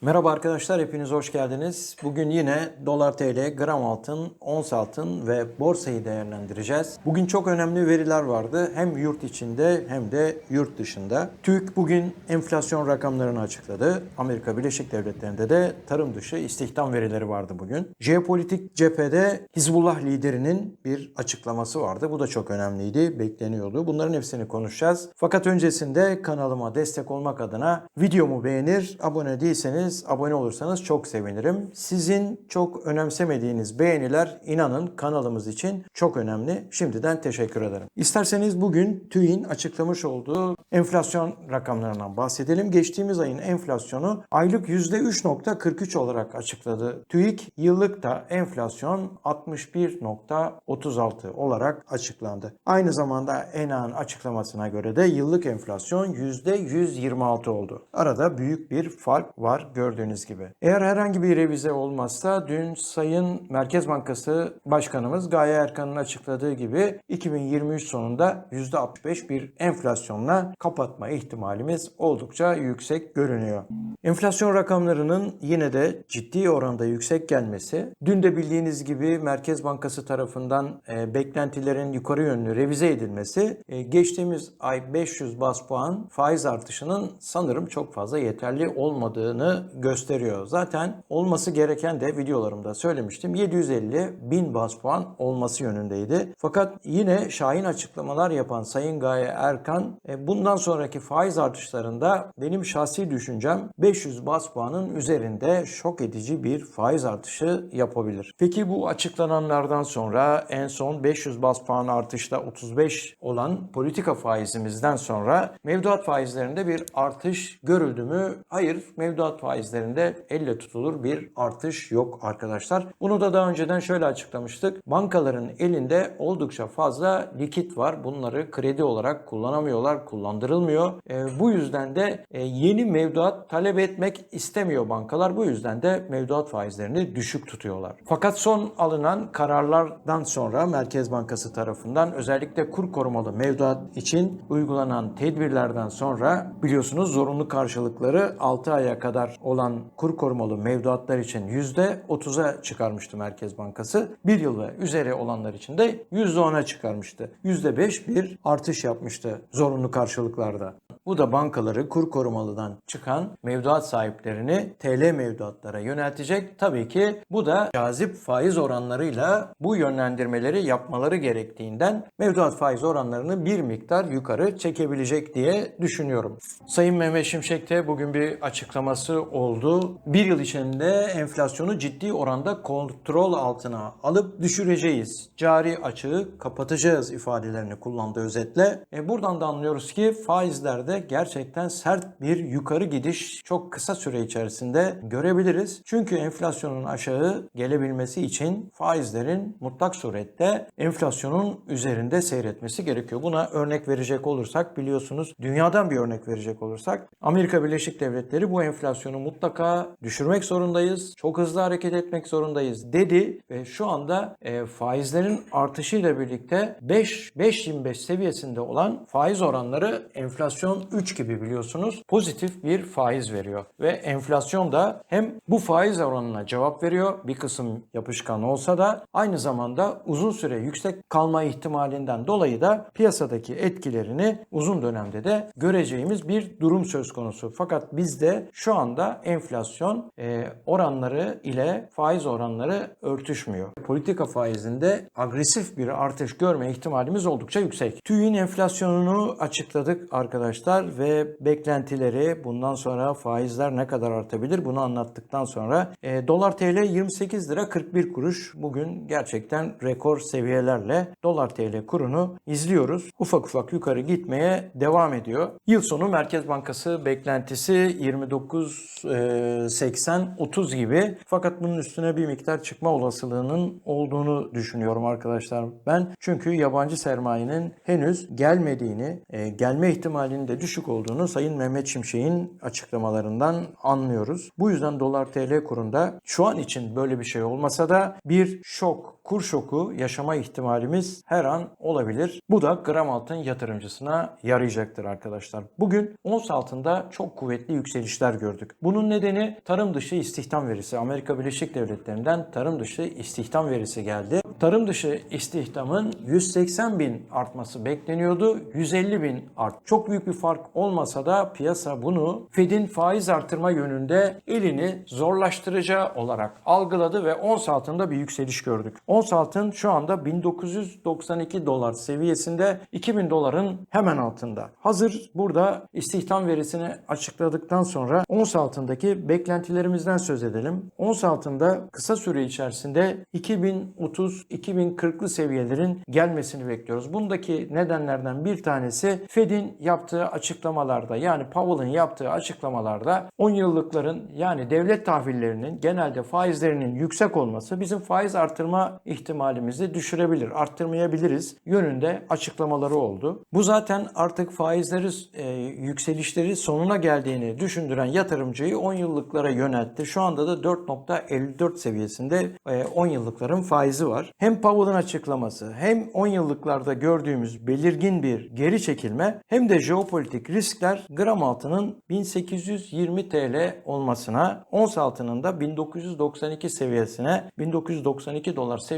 Merhaba arkadaşlar, hepiniz hoş geldiniz. Bugün yine dolar TL, gram altın, ons altın ve borsayı değerlendireceğiz. Bugün çok önemli veriler vardı. Hem yurt içinde hem de yurt dışında. TÜİK bugün enflasyon rakamlarını açıkladı. Amerika Birleşik Devletleri'nde de tarım dışı istihdam verileri vardı bugün. Jeopolitik cephede Hizbullah liderinin bir açıklaması vardı. Bu da çok önemliydi, bekleniyordu. Bunların hepsini konuşacağız. Fakat öncesinde kanalıma destek olmak adına videomu beğenir, abone değilseniz abone olursanız çok sevinirim. Sizin çok önemsemediğiniz beğeniler inanın kanalımız için çok önemli. Şimdiden teşekkür ederim. İsterseniz bugün TÜİ'nin açıklamış olduğu enflasyon rakamlarından bahsedelim. Geçtiğimiz ayın enflasyonu aylık %3.43 olarak açıkladı. TÜİK yıllık da enflasyon 61.36 olarak açıklandı. Aynı zamanda ENA'nın açıklamasına göre de yıllık enflasyon %126 oldu. Arada büyük bir fark var gördüğünüz gibi. Eğer herhangi bir revize olmazsa dün Sayın Merkez Bankası Başkanımız Gaye Erkan'ın açıkladığı gibi 2023 sonunda %65 bir enflasyonla kapatma ihtimalimiz oldukça yüksek görünüyor. Enflasyon rakamlarının yine de ciddi oranda yüksek gelmesi, dün de bildiğiniz gibi Merkez Bankası tarafından e, beklentilerin yukarı yönlü revize edilmesi, e, geçtiğimiz ay 500 bas puan faiz artışının sanırım çok fazla yeterli olmadığını gösteriyor. Zaten olması gereken de videolarımda söylemiştim 750 bin bas puan olması yönündeydi. Fakat yine şahin açıklamalar yapan Sayın Gaye Erkan e, bundan sonraki faiz artışlarında benim şahsi düşüncem 500 bas puanın üzerinde şok edici bir faiz artışı yapabilir. Peki bu açıklananlardan sonra en son 500 bas puan artışla 35 olan politika faizimizden sonra mevduat faizlerinde bir artış görüldü mü? Hayır, mevduat faizlerinde elle tutulur bir artış yok arkadaşlar. Bunu da daha önceden şöyle açıklamıştık. Bankaların elinde oldukça fazla likit var. Bunları kredi olarak kullanamıyorlar, kullandırılmıyor. E, bu yüzden de e, yeni mevduat talep etmek istemiyor bankalar. Bu yüzden de mevduat faizlerini düşük tutuyorlar. Fakat son alınan kararlardan sonra Merkez Bankası tarafından özellikle kur korumalı mevduat için uygulanan tedbirlerden sonra biliyorsunuz zorunlu karşılıkları 6 aya kadar olan kur korumalı mevduatlar için %30'a çıkarmıştı Merkez Bankası. Bir yıl ve üzeri olanlar için de %10'a çıkarmıştı. %5 bir artış yapmıştı zorunlu karşılıklarda. Bu da bankaları kur korumalıdan çıkan mevduat sahiplerini TL mevduatlara yöneltecek. Tabii ki bu da cazip faiz oranlarıyla bu yönlendirmeleri yapmaları gerektiğinden mevduat faiz oranlarını bir miktar yukarı çekebilecek diye düşünüyorum. Sayın Mehmet Şimşek de bugün bir açıklaması oldu. Bir yıl içinde enflasyonu ciddi oranda kontrol altına alıp düşüreceğiz. Cari açığı kapatacağız ifadelerini kullandı özetle. E buradan da anlıyoruz ki faizlerde gerçekten sert bir yukarı gidiş çok kısa süre içerisinde görebiliriz. Çünkü enflasyonun aşağı gelebilmesi için faizlerin mutlak surette enflasyonun üzerinde seyretmesi gerekiyor. Buna örnek verecek olursak biliyorsunuz dünyadan bir örnek verecek olursak Amerika Birleşik Devletleri bu enflasyonu mutlaka düşürmek zorundayız. Çok hızlı hareket etmek zorundayız dedi ve şu anda e, faizlerin artışıyla birlikte 5 5.25 seviyesinde olan faiz oranları enflasyon 3 gibi biliyorsunuz pozitif bir faiz veriyor ve enflasyon da hem bu faiz oranına cevap veriyor bir kısım yapışkan olsa da aynı zamanda uzun süre yüksek kalma ihtimalinden dolayı da piyasadaki etkilerini uzun dönemde de göreceğimiz bir durum söz konusu. Fakat bizde şu anda enflasyon e, oranları ile faiz oranları örtüşmüyor. Politika faizinde agresif bir artış görme ihtimalimiz oldukça yüksek. TÜİ'nin enflasyonunu açıkladık arkadaşlar ve beklentileri bundan sonra faizler ne kadar artabilir bunu anlattıktan sonra e, dolar TL 28 lira 41 kuruş bugün gerçekten rekor seviyelerle dolar TL kurunu izliyoruz. Ufak ufak yukarı gitmeye devam ediyor. Yıl sonu Merkez Bankası beklentisi 29 e, 80 30 gibi fakat bunun üstüne bir miktar çıkma olasılığının olduğunu düşünüyorum arkadaşlar ben. Çünkü yabancı sermayenin henüz gelmediğini, e, gelme ihtimalinin de düşük olduğunu Sayın Mehmet Şimşek'in açıklamalarından anlıyoruz. Bu yüzden dolar TL kurunda şu an için böyle bir şey olmasa da bir şok kur şoku yaşama ihtimalimiz her an olabilir. Bu da gram altın yatırımcısına yarayacaktır arkadaşlar. Bugün ons altında çok kuvvetli yükselişler gördük. Bunun nedeni tarım dışı istihdam verisi. Amerika Birleşik Devletleri'nden tarım dışı istihdam verisi geldi. Tarım dışı istihdamın 180 bin artması bekleniyordu. 150 bin art. Çok büyük bir fark olmasa da piyasa bunu Fed'in faiz artırma yönünde elini zorlaştıracağı olarak algıladı ve ons altında bir yükseliş gördük. Ons altın şu anda 1992 dolar seviyesinde 2000 doların hemen altında. Hazır burada istihdam verisini açıkladıktan sonra ons altındaki beklentilerimizden söz edelim. Ons altında kısa süre içerisinde 2030-2040'lı seviyelerin gelmesini bekliyoruz. Bundaki nedenlerden bir tanesi Fed'in yaptığı açıklamalarda yani Powell'ın yaptığı açıklamalarda 10 yıllıkların yani devlet tahvillerinin genelde faizlerinin yüksek olması bizim faiz artırma ihtimalimizi düşürebilir, arttırmayabiliriz yönünde açıklamaları oldu. Bu zaten artık faizleri e, yükselişleri sonuna geldiğini düşündüren yatırımcıyı 10 yıllıklara yöneltti. Şu anda da 4.54 seviyesinde e, 10 yıllıkların faizi var. Hem Powell'ın açıklaması hem 10 yıllıklarda gördüğümüz belirgin bir geri çekilme hem de jeopolitik riskler gram altının 1820 TL olmasına, ons altının da 1992 seviyesine, 1992 dolar seviyesine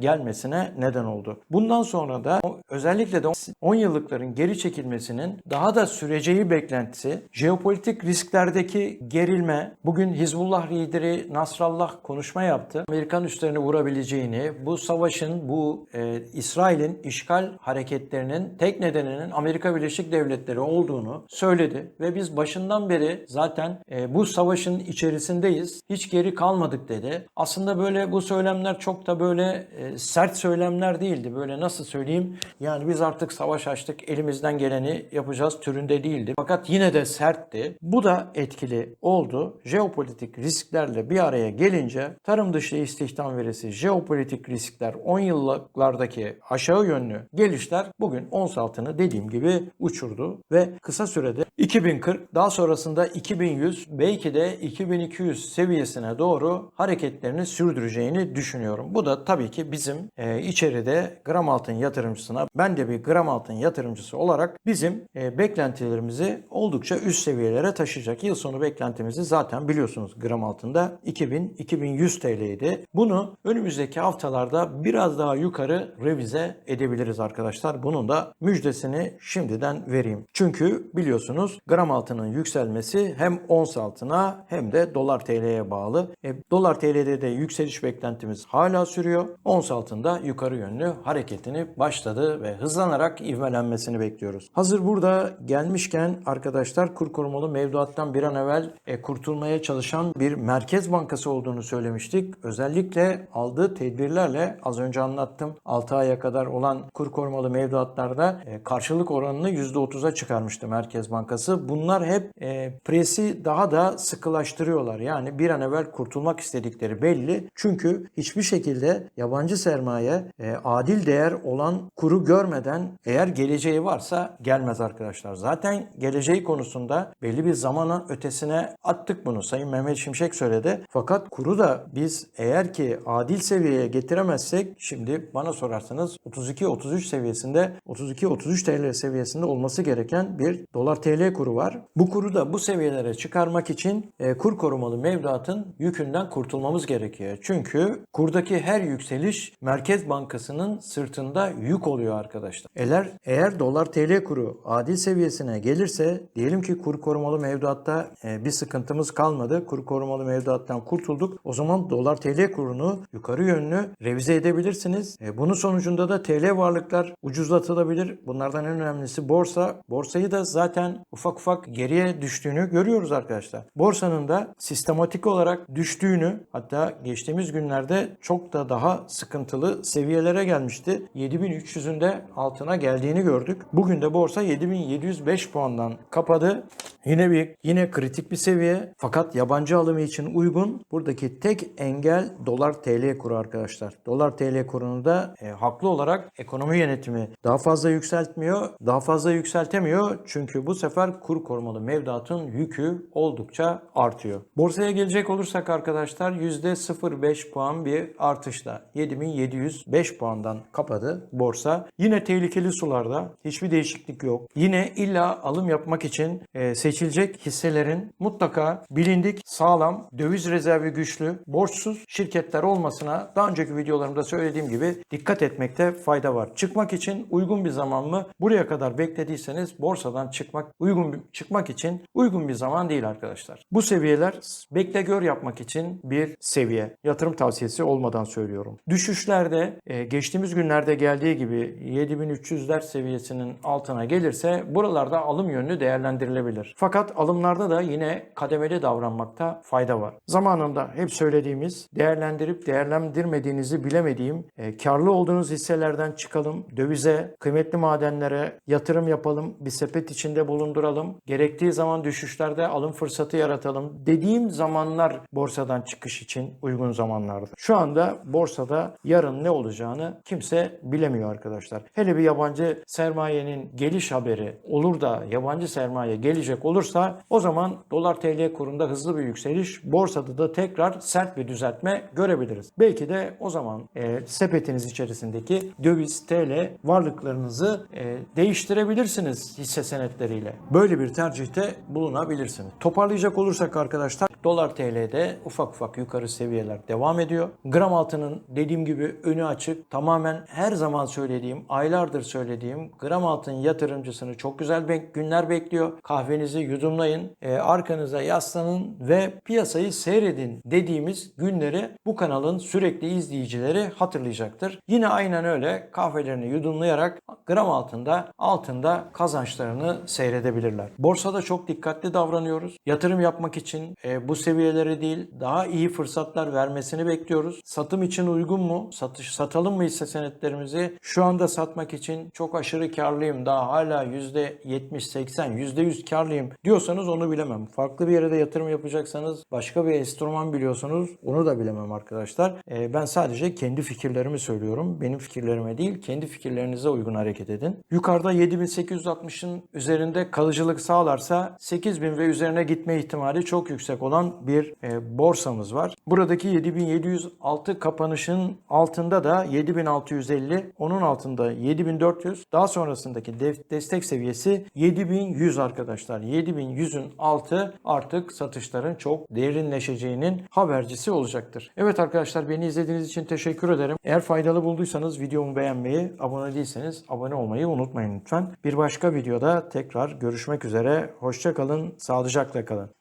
gelmesine neden oldu. Bundan sonra da özellikle de 10 yıllıkların geri çekilmesinin daha da süreceği beklentisi, jeopolitik risklerdeki gerilme, bugün Hizbullah lideri Nasrallah konuşma yaptı. Amerikan üstlerine vurabileceğini, bu savaşın, bu e, İsrail'in işgal hareketlerinin tek nedeninin Amerika Birleşik Devletleri olduğunu söyledi ve biz başından beri zaten e, bu savaşın içerisindeyiz. Hiç geri kalmadık dedi. Aslında böyle bu söylemler çok da böyle e, sert söylemler değildi. Böyle nasıl söyleyeyim? Yani biz artık savaş açtık, elimizden geleni yapacağız türünde değildi. Fakat yine de sertti. Bu da etkili oldu. Jeopolitik risklerle bir araya gelince tarım dışı istihdam verisi, jeopolitik riskler, 10 yıllardaki aşağı yönlü gelişler bugün ons altını dediğim gibi uçurdu ve kısa sürede 2040 daha sonrasında 2100 belki de 2200 seviyesine doğru hareketlerini sürdüreceğini düşünüyorum. Bu da tabii ki bizim e, içeride gram altın yatırımcısına ben de bir gram altın yatırımcısı olarak bizim e, beklentilerimizi oldukça üst seviyelere taşıyacak. Yıl sonu beklentimizi zaten biliyorsunuz gram altında 2000-2100 TL'ydi. Bunu önümüzdeki haftalarda biraz daha yukarı revize edebiliriz arkadaşlar. Bunun da müjdesini şimdiden vereyim. Çünkü biliyorsunuz gram altının yükselmesi hem ons altına hem de dolar TL'ye bağlı. E, dolar TL'de de yükseliş beklentimiz hala sürüyor. Ons altında yukarı yönlü hareketini başladı ve hızlanarak ivmelenmesini bekliyoruz. Hazır burada gelmişken arkadaşlar kur korumalı mevduattan bir an evvel e, kurtulmaya çalışan bir merkez bankası olduğunu söylemiştik. Özellikle aldığı tedbirlerle az önce anlattım 6 aya kadar olan kur korumalı mevduatlarda e, karşılık oranını %30'a çıkarmıştı Merkez Bankası. Bunlar hep e, presi daha da sıkılaştırıyorlar. Yani bir an evvel kurtulmak istedikleri belli. Çünkü hiçbir şekilde yabancı sermaye e, adil değer olan kuru görmeden eğer geleceği varsa gelmez arkadaşlar. Zaten geleceği konusunda belli bir zamana ötesine attık bunu. Sayın Mehmet Şimşek söyledi. Fakat kuru da biz eğer ki adil seviyeye getiremezsek şimdi bana sorarsanız 32-33 seviyesinde 32-33 TL seviyesinde olması gereken bir dolar TL kuru var. Bu kuru da bu seviyelere çıkarmak için e, kur korumalı mevduatın yükünden kurtulmamız gerekiyor. Çünkü kurdaki her yükseliş Merkez Bankası'nın sırtında yük oluyor arkadaşlar. Eğer eğer dolar TL kuru adil seviyesine gelirse diyelim ki kur korumalı mevduatta e, bir sıkıntımız kalmadı. Kur korumalı mevduattan kurtulduk. O zaman dolar TL kurunu yukarı yönlü revize edebilirsiniz. E, bunun sonucunda da TL varlıklar ucuzlatılabilir. Bunlardan en önemlisi borsa. Borsayı da zaten ufak ufak geriye düştüğünü görüyoruz arkadaşlar. Borsanın da sistematik olarak düştüğünü hatta geçtiğimiz günlerde çok da daha sıkıntılı seviyelere gelmişti. 7300'ün de altına geldiğini gördük. Bugün de borsa 7705 puandan kapadı. Yine bir yine kritik bir seviye fakat yabancı alımı için uygun. Buradaki tek engel dolar TL kuru arkadaşlar. Dolar TL kurunu da e, haklı olarak ekonomi yönetimi daha fazla yükseltmiyor. Daha fazla yükseltemiyor çünkü bu sefer kur korumalı mevduatın yükü oldukça artıyor. Borsaya gelecek olursak arkadaşlar %0.5 puan bir artış satışta 7705 puandan kapadı borsa. Yine tehlikeli sularda hiçbir değişiklik yok. Yine illa alım yapmak için e, seçilecek hisselerin mutlaka bilindik, sağlam, döviz rezervi güçlü, borçsuz şirketler olmasına daha önceki videolarımda söylediğim gibi dikkat etmekte fayda var. Çıkmak için uygun bir zaman mı? Buraya kadar beklediyseniz borsadan çıkmak uygun çıkmak için uygun bir zaman değil arkadaşlar. Bu seviyeler bekle gör yapmak için bir seviye. Yatırım tavsiyesi olmadan söylüyorum. Düşüşlerde e, geçtiğimiz günlerde geldiği gibi 7300'ler seviyesinin altına gelirse buralarda alım yönlü değerlendirilebilir. Fakat alımlarda da yine kademeli davranmakta fayda var. Zamanında hep söylediğimiz değerlendirip değerlendirmediğinizi bilemediğim e, karlı olduğunuz hisselerden çıkalım. Dövize, kıymetli madenlere yatırım yapalım. Bir sepet içinde bulunduralım. Gerektiği zaman düşüşlerde alım fırsatı yaratalım. Dediğim zamanlar borsadan çıkış için uygun zamanlardı. Şu anda borsada yarın ne olacağını kimse bilemiyor arkadaşlar. Hele bir yabancı sermayenin geliş haberi olur da yabancı sermaye gelecek olursa o zaman dolar TL kurunda hızlı bir yükseliş, borsada da tekrar sert bir düzeltme görebiliriz. Belki de o zaman e, sepetiniz içerisindeki döviz TL varlıklarınızı e, değiştirebilirsiniz hisse senetleriyle. Böyle bir tercihte bulunabilirsiniz. Toparlayacak olursak arkadaşlar dolar TL'de ufak ufak yukarı seviyeler devam ediyor. Gram altının dediğim gibi önü açık. Tamamen her zaman söylediğim, aylardır söylediğim gram altın yatırımcısını çok güzel bek- günler bekliyor. Kahvenizi yudumlayın, e, arkanıza yaslanın ve piyasayı seyredin dediğimiz günleri bu kanalın sürekli izleyicileri hatırlayacaktır. Yine aynen öyle kahvelerini yudumlayarak gram altında altında kazançlarını seyredebilirler. Borsada çok dikkatli davranıyoruz. Yatırım yapmak için e, bu seviyelere değil daha iyi fırsatlar vermesini bekliyoruz. Satım için uygun mu? Satış satalım mı hisse senetlerimizi? Şu anda satmak için çok aşırı karlıyım. Daha hala %70, 80, %100 karlıyım diyorsanız onu bilemem. Farklı bir yere de yatırım yapacaksanız başka bir enstrüman biliyorsunuz onu da bilemem arkadaşlar. E, ben sadece kendi fikirlerimi söylüyorum. Benim fikirlerime değil kendi fikirlerinize uygun hareket edin. Yukarıda 7860'ın üzerinde kalıcılık sağlarsa 8000 ve üzerine gitme ihtimali çok yüksek olan bir e, borsamız var. Buradaki 7706 kapanışın altında da 7650, onun altında 7400, daha sonrasındaki destek seviyesi 7100 arkadaşlar. 7100'ün altı artık satışların çok derinleşeceğinin habercisi olacaktır. Evet arkadaşlar beni izlediğiniz için teşekkür ederim. Eğer faydalı bulduysanız videomu beğenmeyi, abone değilseniz abone olmayı unutmayın lütfen. Bir başka videoda tekrar görüşmek üzere. Hoşça kalın, sağlıcakla kalın.